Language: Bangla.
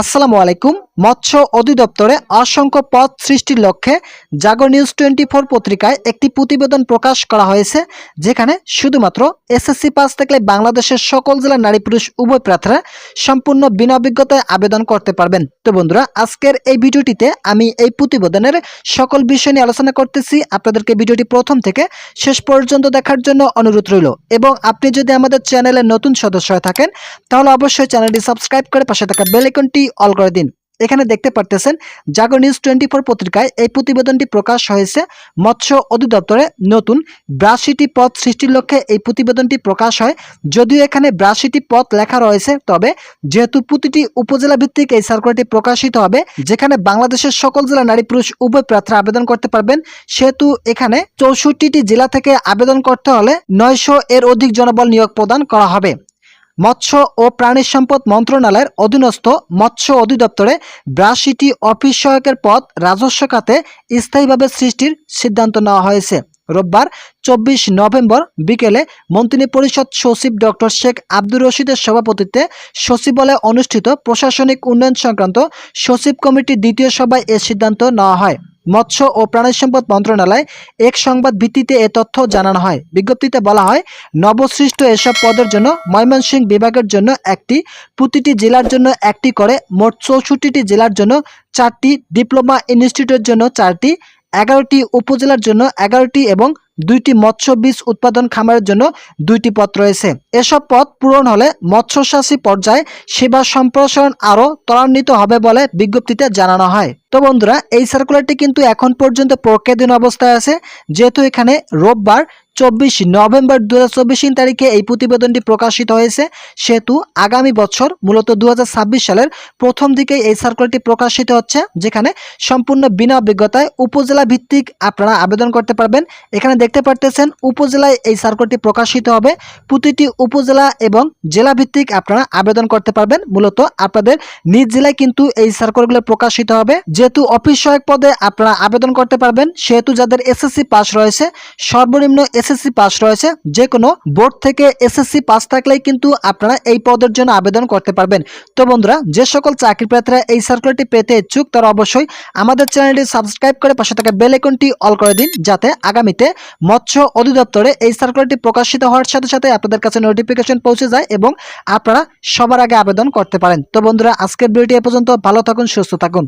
আসসালামু আলাইকুম। মৎস্য অধিদপ্তরে অসংখ্য পদ সৃষ্টির লক্ষ্যে জাগো নিউজ টোয়েন্টি ফোর পত্রিকায় একটি প্রতিবেদন প্রকাশ করা হয়েছে, যেখানে শুধুমাত্র এসএসসি পাস থাকলে বাংলাদেশের সকল জেলার নারী পুরুষ উভয় প্রার্থীরা সম্পূর্ণ বিনা অভিজ্ঞতায় আবেদন করতে পারবেন। তো বন্ধুরা, আজকের এই ভিডিওটিতে আমি এই প্রতিবেদনের সকল বিষয় নিয়ে আলোচনা করতেছি। আপনাদেরকে ভিডিওটি প্রথম থেকে শেষ পর্যন্ত দেখার জন্য অনুরোধ রইল। এবং আপনি যদি আমাদের চ্যানেলের নতুন সদস্য হয়ে থাকেন, তাহলে অবশ্যই চ্যানেলটি সাবস্ক্রাইব করে পাশে থাকা বেল আইকনটি অল করে দিন। এখানে দেখতে পারতেছেন জাগো নিউজ টোয়েন্টি ফোর পত্রিকায় এই প্রতিবেদনটি প্রকাশ হয়েছে। মৎস্য অধিদপ্তরে নতুন ব্রাশিটি পথ সৃষ্টির লক্ষ্যে এই প্রতিবেদনটি প্রকাশ হয়। যদিও এখানে ব্রাশিটি পথ লেখা রয়েছে, তবে যেহেতু প্রতিটি উপজেলা ভিত্তিক এই সার্কুলারটি প্রকাশিত হবে, যেখানে বাংলাদেশের সকল জেলা নারী পুরুষ উভয় প্রার্থীরা আবেদন করতে পারবেন, সেহেতু এখানে চৌষট্টিটি জেলা থেকে আবেদন করতে হলে নয়শো এর অধিক জনবল নিয়োগ প্রদান করা হবে। মৎস্য ও প্রাণী সম্পদ মন্ত্রণালয়ের অধীনস্থ মৎস্য অধিদপ্তরে ব্রাশিটি অফিস সহায়কের পদ রাজস্ব খাতে স্থায়ীভাবে সৃষ্টির সিদ্ধান্ত নেওয়া হয়েছে। রোববার চব্বিশ নভেম্বর বিকেলে মন্ত্রী পরিষদ সচিব ডক্টর শেখ আব্দুর রশিদের সভাপতিত্বে সচিবালয়ে অনুষ্ঠিত প্রশাসনিক উন্নয়ন সংক্রান্ত সচিব কমিটির দ্বিতীয় সভায় এ সিদ্ধান্ত নেওয়া হয়। মৎস্য ও প্রাণী সম্পদ মন্ত্রণালয় এক সংবাদ ভিত্তিতে এ তথ্য জানানো হয়। বিজ্ঞপ্তিতে বলা হয়, নবসৃষ্ট এসব পদের জন্য ময়মনসিংহ বিভাগের জন্য একটি, প্রতিটি জেলার জন্য একটি করে, মোট চৌষট্টিটি জেলার জন্য চারটি, ডিপ্লোমা ইনস্টিটিউটের জন্য চারটি, এগারোটি উপজেলার জন্য এগারোটি এবং দুইটি মৎস্য বীজ উৎপাদন খামারের জন্য দুইটি পদ রয়েছে। এসব পদ পূরণ হলে মৎস্যশাসী পর্যায়ে সেবা সম্প্রসারণ আরও ত্বরান্বিত হবে বলে বিজ্ঞপ্তিতে জানানো হয়। তো বন্ধুরা, এই সার্কুলারটি কিন্তু এখন পর্যন্ত প্রক্রিয়াধীন অবস্থায় আছে। যেহেতু এখানে রোববার চব্বিশ নভেম্বর দু হাজার তারিখে এই প্রতিবেদনটি প্রকাশিত হয়েছে, সেহেতু আগামী বছর, মূলত দু সালের প্রথম দিকেই এই সার্কুলারটি প্রকাশিত হচ্ছে, যেখানে সম্পূর্ণ বিনা অভিজ্ঞতায় উপজেলা ভিত্তিক আপনারা আবেদন করতে পারবেন। এখানে দেখতে পারতেছেন, উপজেলায় এই সার্কুলারটি প্রকাশিত হবে। প্রতিটি উপজেলা এবং জেলা ভিত্তিক আপনারা আবেদন করতে পারবেন। মূলত আপনাদের নিজ জেলায় কিন্তু এই সার্কুলারগুলো প্রকাশিত হবে। যেহেতু অফিস সহায়ক পদে আপনারা আবেদন করতে পারবেন, সেহেতু যাদের এসএসসি পাস রয়েছে, সর্বনিম্ন এসএসসি পাস রয়েছে যে কোনো বোর্ড থেকে এসএসসি পাস থাকলেই কিন্তু আপনারা এই পদের জন্য আবেদন করতে পারবেন। তো বন্ধুরা, যে সকল চাকরি প্রার্থীরা এই সার্কুলারটি পেতে ইচ্ছুক, তারা অবশ্যই আমাদের চ্যানেলটি সাবস্ক্রাইব করে পাশে থাকা বেল অল করে দিন, যাতে আগামীতে মৎস্য অধিদপ্তরে এই সার্কুলারটি প্রকাশিত হওয়ার সাথে সাথে আপনাদের কাছে নোটিফিকেশন পৌঁছে যায় এবং আপনারা সবার আগে আবেদন করতে পারেন। তো বন্ধুরা, আজকের ভিডিওটি এ পর্যন্ত, ভালো থাকুন, সুস্থ থাকুন।